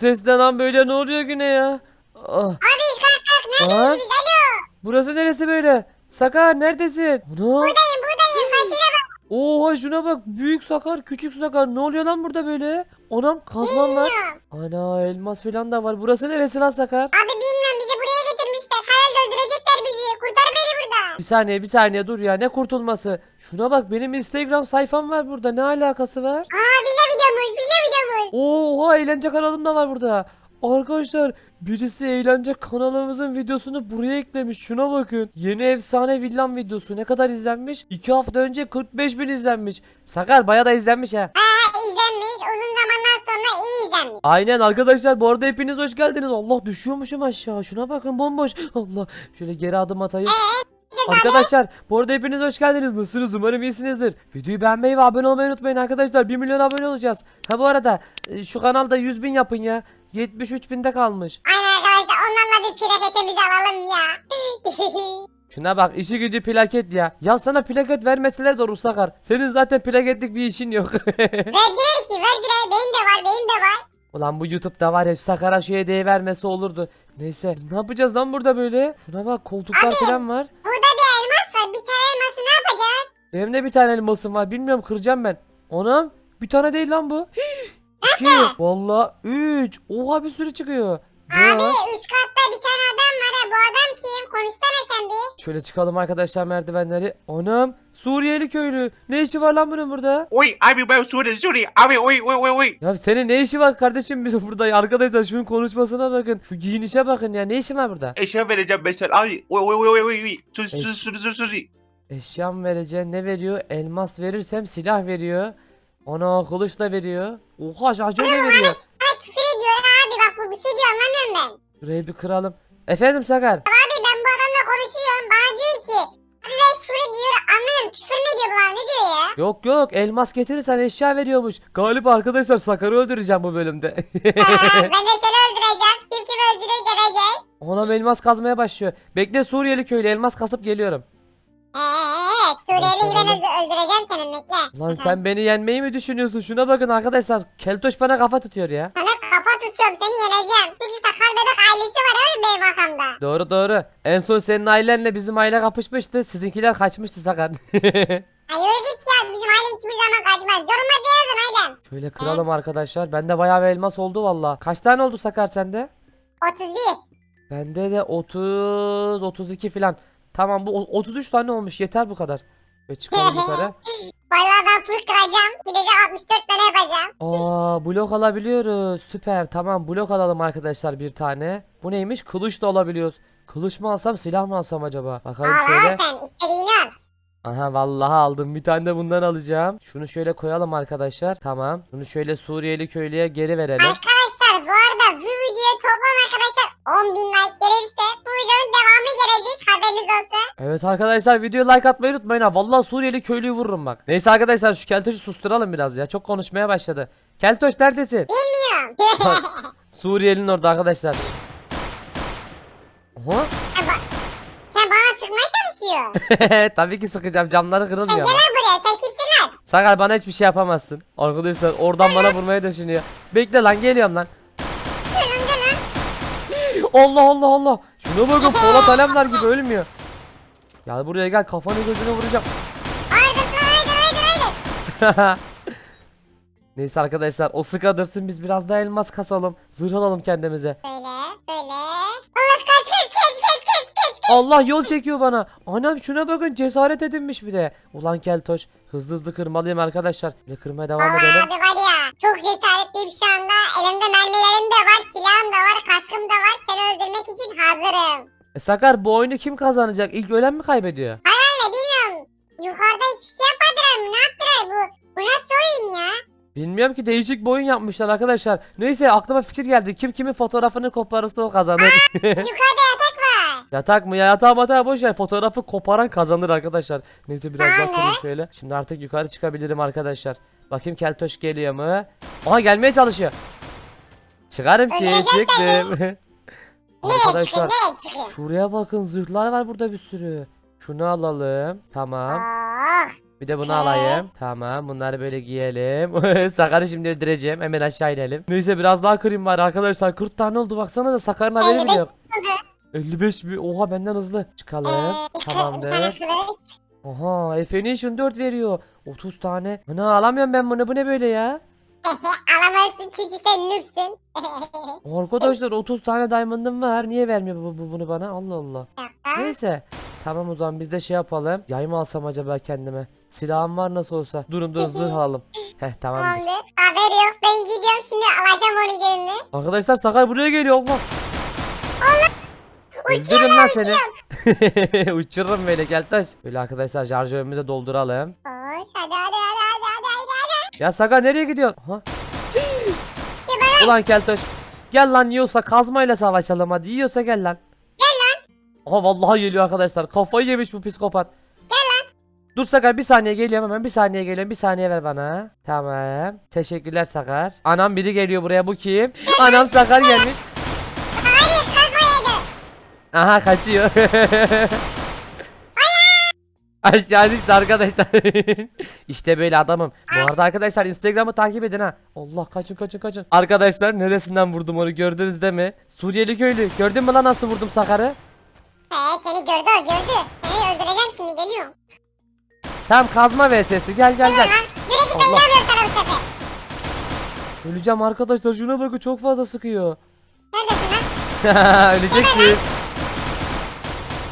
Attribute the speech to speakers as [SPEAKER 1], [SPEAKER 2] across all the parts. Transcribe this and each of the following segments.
[SPEAKER 1] ses ne lan böyle ne oluyor güne ya? Ah,
[SPEAKER 2] Abi kalk kalk biz alo.
[SPEAKER 1] burası neresi böyle? Sakar neredesin? Ana.
[SPEAKER 2] Buradayım buradayım karşına bak.
[SPEAKER 1] Oha şuna bak büyük sakar küçük sakar ne oluyor lan burada böyle? Anam kazman var.
[SPEAKER 2] Bilmiyorum.
[SPEAKER 1] Ana elmas falan da var. Burası neresi lan sakar?
[SPEAKER 2] Abi bilmiyorum bizi buraya getirmişler. Herhalde öldürecekler bizi. Kurtar beni buradan.
[SPEAKER 1] Bir saniye bir saniye dur ya ne kurtulması? Şuna bak benim Instagram sayfam var burada ne alakası var?
[SPEAKER 2] Aa
[SPEAKER 1] Oha eğlence kanalım da var burada. Arkadaşlar birisi eğlence kanalımızın videosunu buraya eklemiş. Şuna bakın. Yeni efsane villam videosu ne kadar izlenmiş? 2 hafta önce 45 bin izlenmiş. Sakar baya da izlenmiş ha.
[SPEAKER 2] İzlenmiş. Uzun zamandan sonra iyi izlenmiş.
[SPEAKER 1] Aynen arkadaşlar bu arada hepiniz hoş geldiniz. Allah düşüyormuşum aşağı. Şuna bakın bomboş. Allah şöyle geri adım atayım. Arkadaşlar bu arada hepiniz hoş geldiniz. Nasılsınız? Umarım iyisinizdir. Videoyu beğenmeyi ve abone olmayı unutmayın arkadaşlar. 1 milyon abone olacağız. Ha bu arada e, şu kanalda 100 bin yapın ya. 73 binde kalmış.
[SPEAKER 2] Aynen arkadaşlar ondan da bir plaketimizi alalım ya.
[SPEAKER 1] Şuna bak işi gücü plaket ya. Ya sana plaket vermeseler de Sakar. Senin zaten plaketlik bir işin yok.
[SPEAKER 2] verdiler ki verdiler. Benim de
[SPEAKER 1] Ulan bu YouTube'da var ya şu Sakar'a şu hediye vermesi olurdu. Neyse biz ne yapacağız lan burada böyle? Şuna bak koltuklar
[SPEAKER 2] Abi.
[SPEAKER 1] falan var.
[SPEAKER 2] Burada bir elmas var. Bir tane elması ne yapacağız?
[SPEAKER 1] Benim de bir tane elmasım var. Bilmiyorum kıracağım ben. Anam bir tane değil lan bu. İki. Valla üç. Oha bir sürü çıkıyor.
[SPEAKER 2] Abi üst katta bir tane adam var ha. Bu adam kim? Konuşsana.
[SPEAKER 1] Şöyle çıkalım arkadaşlar merdivenleri. Anam Suriyeli köylü. Ne işi var lan bunun burada?
[SPEAKER 3] Uy abi ben Suri Suri abi uy uy uy uy.
[SPEAKER 1] Ya senin ne işi var kardeşim bizim burada? Arkadaşlar şunun konuşmasına bakın. Şu giyinişe bakın ya. Ne işin var burada?
[SPEAKER 3] Eşya vereceğim mesela abi. Uy uy uy uy uy. Sus
[SPEAKER 1] Eş-
[SPEAKER 3] sus sus sus sus.
[SPEAKER 1] Eşyam vereceğim ne veriyor? Elmas verirsem silah veriyor. Ana kılıç da veriyor. Oha şarjör de veriyor.
[SPEAKER 2] Ha küfür ediyor abi bak bu bir şey diyor anlamıyorum ben.
[SPEAKER 1] Şurayı bir kıralım. Efendim Sakar. Yok yok elmas getirirsen eşya veriyormuş. Galiba arkadaşlar Sakar'ı öldüreceğim bu bölümde.
[SPEAKER 2] Ha, ben de seni öldüreceğim kim kimi öldürür geleceğiz.
[SPEAKER 1] Anam elmas kazmaya başlıyor. Bekle Suriyeli köylü elmas kasıp geliyorum.
[SPEAKER 2] Eee Suriyeli
[SPEAKER 1] Tamam.
[SPEAKER 2] ben öldü- öldüreceğim senin bekle.
[SPEAKER 1] Lan sen beni yenmeyi mi düşünüyorsun? Şuna bakın arkadaşlar. Keltoş bana kafa tutuyor ya.
[SPEAKER 2] Sana kafa tutuyorum seni yeneceğim. Çünkü sakal bebek ailesi var öyle benim arkamda.
[SPEAKER 1] Doğru doğru. En son senin ailenle bizim aile kapışmıştı. Sizinkiler kaçmıştı Sakar.
[SPEAKER 2] Ay git ya bizim aile hiçbir zaman kaçmaz. Yorumlarda yazın ailem.
[SPEAKER 1] Şöyle kıralım arkadaşlar. Bende bayağı bir elmas oldu valla. Kaç tane oldu Sakar sende?
[SPEAKER 2] 31.
[SPEAKER 1] Bende de 30, 32 falan. Tamam bu o- 33 tane olmuş. Yeter bu kadar. Ve çıkalım yukarı.
[SPEAKER 2] Vallahi ben full kıracağım. Gidecek 64 tane yapacağım.
[SPEAKER 1] Aa blok alabiliyoruz. Süper. Tamam blok alalım arkadaşlar bir tane. Bu neymiş? Kılıç da alabiliyoruz. Kılıç mı alsam silah mı alsam acaba? Bakalım
[SPEAKER 2] Al
[SPEAKER 1] şöyle.
[SPEAKER 2] al sen istediğini al.
[SPEAKER 1] Aha vallahi aldım. Bir tane de bundan alacağım. Şunu şöyle koyalım arkadaşlar. Tamam. Bunu şöyle Suriyeli köylüye geri verelim.
[SPEAKER 2] Arkadaşlar bu arada bu videoya toplam arkadaşlar 10 bin like gelirse bu videonun devamı gelecek haberiniz olsun.
[SPEAKER 1] Evet arkadaşlar videoya like atmayı unutmayın ha. Vallahi Suriyeli köylüyü vururum bak. Neyse arkadaşlar şu keltoşu susturalım biraz ya. Çok konuşmaya başladı. Keltoş neredesin?
[SPEAKER 2] Bilmiyorum.
[SPEAKER 1] Suriyelinin orada arkadaşlar. Oha.
[SPEAKER 2] sen, ba- sen bana çalışıyor.
[SPEAKER 1] Tabii ki sıkacağım. Camları
[SPEAKER 2] Sen
[SPEAKER 1] kırılmıyor
[SPEAKER 2] gel
[SPEAKER 1] ama.
[SPEAKER 2] lan buraya sen kimsin lan?
[SPEAKER 1] Sakar bana hiçbir şey yapamazsın. Arkadaşlar oradan bana vurmayı düşünüyor. Bekle lan geliyorum lan.
[SPEAKER 2] Önümde lan.
[SPEAKER 1] Allah Allah Allah. Şuna bakın Polat Alemdar gibi ölmüyor. Gel buraya gel kafanı gözüne vuracağım.
[SPEAKER 2] Haydi lan haydi haydi haydi.
[SPEAKER 1] Neyse arkadaşlar o sıkadırsın biz biraz daha elmas kasalım. Zırh alalım kendimize.
[SPEAKER 2] Böyle böyle. Allah kaç kaç.
[SPEAKER 1] Allah yol çekiyor bana. Anam şuna bakın cesaret edinmiş bir de. Ulan keltoş hızlı hızlı kırmalıyım arkadaşlar. Ve kırmaya devam
[SPEAKER 2] Allah
[SPEAKER 1] edelim.
[SPEAKER 2] abi var ya çok cesaretliyim şu anda. Elimde mermilerim de var, silahım da var, kaskım da var. Seni öldürmek için hazırım.
[SPEAKER 1] E Sakar bu oyunu kim kazanacak? İlk ölen mi kaybediyor?
[SPEAKER 2] Hayır bilmiyorum. Yukarıda hiçbir şey yapmadılar mı? Ne yaptılar bu? Bu nasıl oyun ya?
[SPEAKER 1] Bilmiyorum ki değişik bir oyun yapmışlar arkadaşlar. Neyse aklıma fikir geldi. Kim kimin fotoğrafını koparırsa o kazanır.
[SPEAKER 2] Yukarıda yatak var.
[SPEAKER 1] Mı ya yatağı matağı boş ver fotoğrafı koparan kazanır arkadaşlar. Neyse biraz daha
[SPEAKER 2] Aynen.
[SPEAKER 1] kırayım şöyle. Şimdi artık yukarı çıkabilirim arkadaşlar. Bakayım keltoş geliyor mu? Aha gelmeye çalışıyor. Çıkarım ki
[SPEAKER 2] Öldürecek
[SPEAKER 1] çıktım. Arkadaşlar şuraya bakın zırhlar var burada bir sürü. Şunu alalım. Tamam.
[SPEAKER 2] Oh.
[SPEAKER 1] Bir de bunu
[SPEAKER 2] Evet.
[SPEAKER 1] alayım. Tamam bunları böyle giyelim. Sakar'ı şimdi öldüreceğim. Hemen aşağı inelim. Neyse biraz daha kırayım bari arkadaşlar. 40 tane oldu baksanıza Sakar'ın haberi bile
[SPEAKER 2] 55
[SPEAKER 1] yok.
[SPEAKER 2] Oldu.
[SPEAKER 1] 55 mi? Oha benden hızlı. Çıkalım. Tamamdır. Aha Efenation 4 veriyor. 30 tane. Ana alamıyorum ben bunu. Bu ne böyle ya?
[SPEAKER 2] Alamazsın çünkü sen noobsun.
[SPEAKER 1] Arkadaşlar 30 tane diamond'ım var. Niye vermiyor bu, bu- bunu bana? Allah Allah. Neyse. Tamam o zaman biz de şey yapalım. Yay mı alsam acaba kendime? Silahım var nasıl olsa. Durun durun zırh alalım. Heh tamamdır.
[SPEAKER 2] Tamamdır. Haberi yok. Ben gidiyorum şimdi alacağım onu gelini.
[SPEAKER 1] Arkadaşlar Sakar buraya geliyor Allah. Öldürürüm lan seni. Uçururum böyle Keltaş. Böyle arkadaşlar şarjörümüzü dolduralım.
[SPEAKER 2] Hoş hadi hadi hadi hadi hadi hadi. hadi.
[SPEAKER 1] Ya Sakar nereye gidiyorsun? Ha? Ulan Keltoş. Gel lan yiyorsa kazmayla savaşalım hadi. Yiyorsa gel lan.
[SPEAKER 2] Gel lan.
[SPEAKER 1] Aha vallahi geliyor arkadaşlar. Kafayı yemiş bu psikopat.
[SPEAKER 2] Gel lan.
[SPEAKER 1] Dur Sakar bir saniye geliyorum hemen bir saniye geliyorum bir saniye ver bana. Tamam. Teşekkürler Sakar. Anam biri geliyor buraya bu kim? Anam Sakar gelmiş. Aha kaçıyor. Aşağı düştü arkadaşlar. işte böyle adamım. Bu arada arkadaşlar Instagram'ı takip edin ha. Allah kaçın kaçın kaçın. Arkadaşlar neresinden vurdum onu gördünüz değil mi? Suriyeli köylü. Gördün mü lan nasıl vurdum Sakar'ı?
[SPEAKER 2] He seni gördü o gördü. Seni öldüreceğim şimdi geliyorum.
[SPEAKER 1] Tamam kazma VS'si gel gel gel.
[SPEAKER 2] Yürü git ben
[SPEAKER 1] Allah.
[SPEAKER 2] inanmıyorum sana bu sefer.
[SPEAKER 1] Öleceğim arkadaşlar şuna bakın çok fazla sıkıyor.
[SPEAKER 2] Neredesin lan?
[SPEAKER 1] Öleceksin.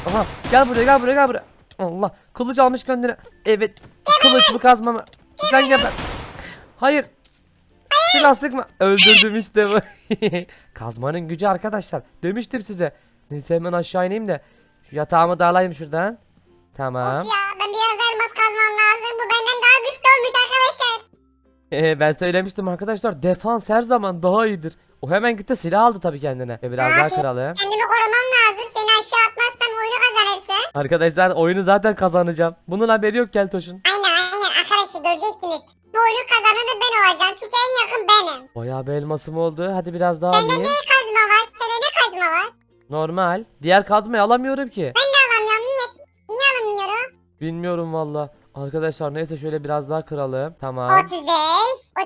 [SPEAKER 1] Aha gel buraya gel buraya gel buraya. Allah kılıç almış kendine. Evet kılıç mı kazma mı? Sen gel ben. Hayır. Silah sıkma. Öldürdüm işte bu. Kazmanın gücü arkadaşlar. Demiştim size. Neyse hemen aşağı ineyim de. Şu yatağımı da alayım şuradan. Tamam.
[SPEAKER 2] Of ya ben biraz elmas kazmam lazım. Bu benden daha güçlü olmuş arkadaşlar.
[SPEAKER 1] Ee, ben söylemiştim arkadaşlar. Defans her zaman daha iyidir. O hemen gitti silah aldı tabii kendine. Ve biraz daha
[SPEAKER 2] Abi.
[SPEAKER 1] kıralım.
[SPEAKER 2] Kendimi
[SPEAKER 1] Arkadaşlar oyunu zaten kazanacağım. Bunun haberi yok Keltoş'un.
[SPEAKER 2] Aynen aynen arkadaşlar göreceksiniz. Bu oyunu kazananı ben olacağım. Çünkü en yakın benim.
[SPEAKER 1] Bayağı bir elmasım oldu. Hadi biraz daha
[SPEAKER 2] Sende
[SPEAKER 1] alayım.
[SPEAKER 2] ne kazma var? Sende ne kazma var?
[SPEAKER 1] Normal. Diğer kazmayı alamıyorum ki.
[SPEAKER 2] Ben de alamıyorum. Niye? Niye alamıyorum?
[SPEAKER 1] Bilmiyorum valla. Arkadaşlar neyse şöyle biraz daha kıralım. Tamam.
[SPEAKER 2] 35.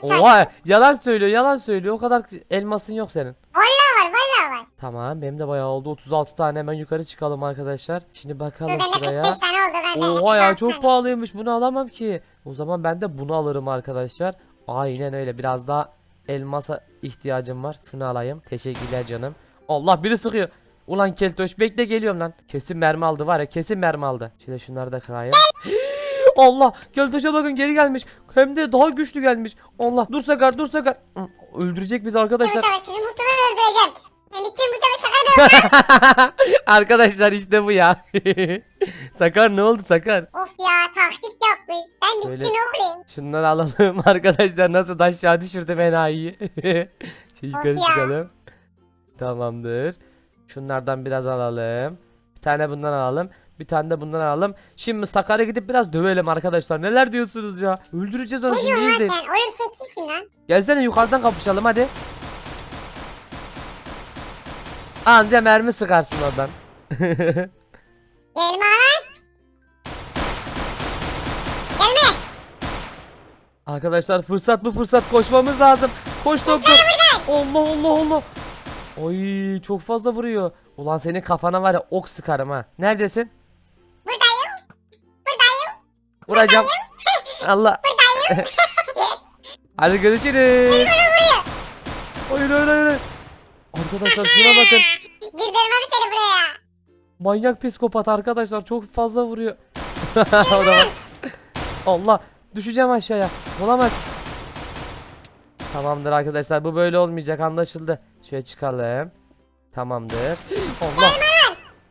[SPEAKER 2] 36.
[SPEAKER 1] Oha yalan söylüyor yalan söylüyor. O kadar elmasın yok senin. Tamam benim de bayağı oldu. 36 tane hemen yukarı çıkalım arkadaşlar. Şimdi
[SPEAKER 2] Dur
[SPEAKER 1] bakalım
[SPEAKER 2] bende
[SPEAKER 1] şuraya.
[SPEAKER 2] 45 tane oldu bende.
[SPEAKER 1] Oha ya
[SPEAKER 2] 36
[SPEAKER 1] çok pahalıymış. Bunu alamam ki. O zaman ben de bunu alırım arkadaşlar. Aynen öyle. Biraz daha elmasa ihtiyacım var. Şunu alayım. Teşekkürler canım. Allah biri sıkıyor. Ulan Keltoş bekle geliyorum lan. Kesin mermi aldı var ya kesin mermi aldı. Şöyle şunları da kırayım. Allah Keltoş'a bakın geri gelmiş. Hem de daha güçlü gelmiş. Allah dur Sakar dur Sakar. Öldürecek bizi arkadaşlar.
[SPEAKER 2] sefer öldüreceğim. Ben bittim bu sefer sakar ben.
[SPEAKER 1] arkadaşlar işte bu ya. Sakar ne oldu Sakar?
[SPEAKER 2] of ya taktik yapmış. Ben bittin
[SPEAKER 1] Böyle-
[SPEAKER 2] oğlum.
[SPEAKER 1] Şunları alalım arkadaşlar nasıl da aşağı düşürdüm enayiyi. Şu yukarı
[SPEAKER 2] ya.
[SPEAKER 1] çıkalım. Tamamdır. Şunlardan biraz alalım. Bir tane bundan alalım. Bir tane de bundan alalım. Şimdi Sakar'a gidip biraz dövelim arkadaşlar. Neler diyorsunuz ya? Öldüreceğiz onu
[SPEAKER 2] Ne
[SPEAKER 1] şimdi
[SPEAKER 2] diyorsun
[SPEAKER 1] izleyin.
[SPEAKER 2] lan sen? Oğlum sen kimsin lan?
[SPEAKER 1] Gelsene yukarıdan kapışalım hadi. Anca mermi sıkarsın oradan.
[SPEAKER 2] Gelme lan. Gelme.
[SPEAKER 1] Arkadaşlar fırsat bu fırsat koşmamız lazım. Koş doktor. Allah Allah Allah. Oy çok fazla vuruyor. Ulan senin kafana var ya ok sıkarım ha. Neredesin?
[SPEAKER 2] Buradayım. Buradayım.
[SPEAKER 1] Vuracağım. Allah. Hadi görüşürüz.
[SPEAKER 2] Bana vuruyor.
[SPEAKER 1] Hayır hayır hayır. Arkadaşlar şuna bakın.
[SPEAKER 2] Girdirmem seni buraya.
[SPEAKER 1] Manyak psikopat arkadaşlar çok fazla vuruyor. o da var. Allah düşeceğim aşağıya. Olamaz. Tamamdır arkadaşlar bu böyle olmayacak anlaşıldı. Şöyle çıkalım. Tamamdır. Allah.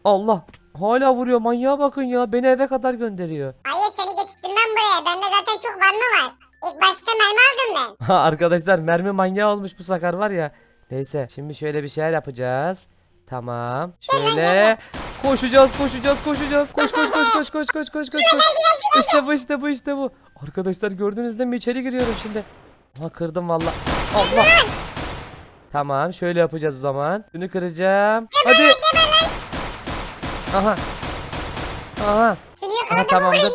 [SPEAKER 1] Allah. Hala vuruyor manyağa bakın ya. Beni eve kadar gönderiyor.
[SPEAKER 2] Hayır seni getirtmem buraya. Bende zaten çok mermi var. İlk başta mermi aldım ben.
[SPEAKER 1] Arkadaşlar mermi manyağı olmuş bu sakar var ya. Neyse şimdi şöyle bir şeyler yapacağız. Tamam. Şöyle koşacağız, koşacağız, koşacağız. Koş koş koş koş koş koş koş koş. koş. İşte bu, işte bu, işte bu. Arkadaşlar gördünüz değil mi? İçeri giriyorum şimdi. Aha kırdım valla. Allah. Tamam, şöyle yapacağız o zaman. Bunu kıracağım. Hadi. Aha. Aha. Aha tamamdır.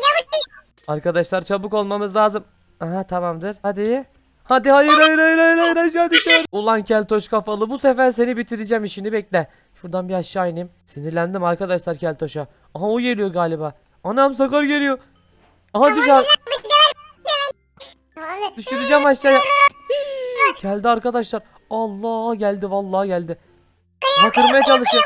[SPEAKER 1] Arkadaşlar çabuk olmamız lazım. Aha tamamdır. Hadi. Hadi hayır hayır hayır hayır, hayır aşağı düşer. Ulan keltoş kafalı bu sefer seni bitireceğim işini bekle. Şuradan bir aşağı ineyim. Sinirlendim arkadaşlar keltoşa. Aha o geliyor galiba. Anam sakar geliyor. Aha düş abi.
[SPEAKER 2] Tamamdır.
[SPEAKER 1] Düşüreceğim aşağıya. geldi arkadaşlar. Allah geldi vallahi geldi. Aha kırmaya çalışıyor.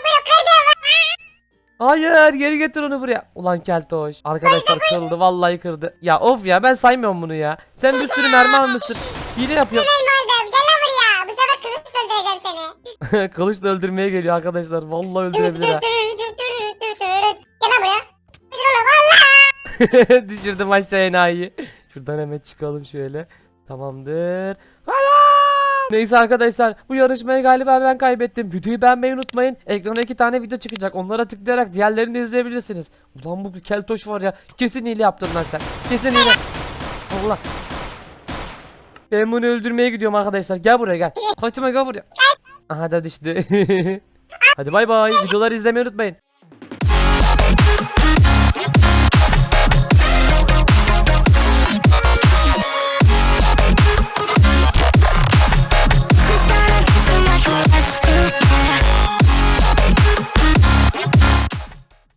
[SPEAKER 1] Hayır geri getir onu buraya. Ulan keltoş. Arkadaşlar kırıldı vallahi kırdı. Ya of ya ben saymıyorum bunu ya. Sen bir sürü mermi almışsın. Hile yapıyor.
[SPEAKER 2] Elma aldım. Gel lan buraya. Bu sefer kılıç öldüreceğim seni.
[SPEAKER 1] Kılıçla öldürmeye geliyor arkadaşlar. Vallahi öldürebilir ha.
[SPEAKER 2] Gel lan buraya. Dur oğlum.
[SPEAKER 1] Düşürdüm aşağı enayiyi. Şuradan hemen çıkalım şöyle. Tamamdır. Neyse arkadaşlar bu yarışmayı galiba ben kaybettim. Videoyu beğenmeyi unutmayın. Ekrana iki tane video çıkacak. Onlara tıklayarak diğerlerini de izleyebilirsiniz. Ulan bu keltoş var ya. Kesin hile yaptın lan sen. Kesin hile. Allah. Ben bunu öldürmeye gidiyorum arkadaşlar. Gel buraya gel. Kaçma gel buraya. Aha da düştü. Hadi bay bay. Videoları izlemeyi unutmayın.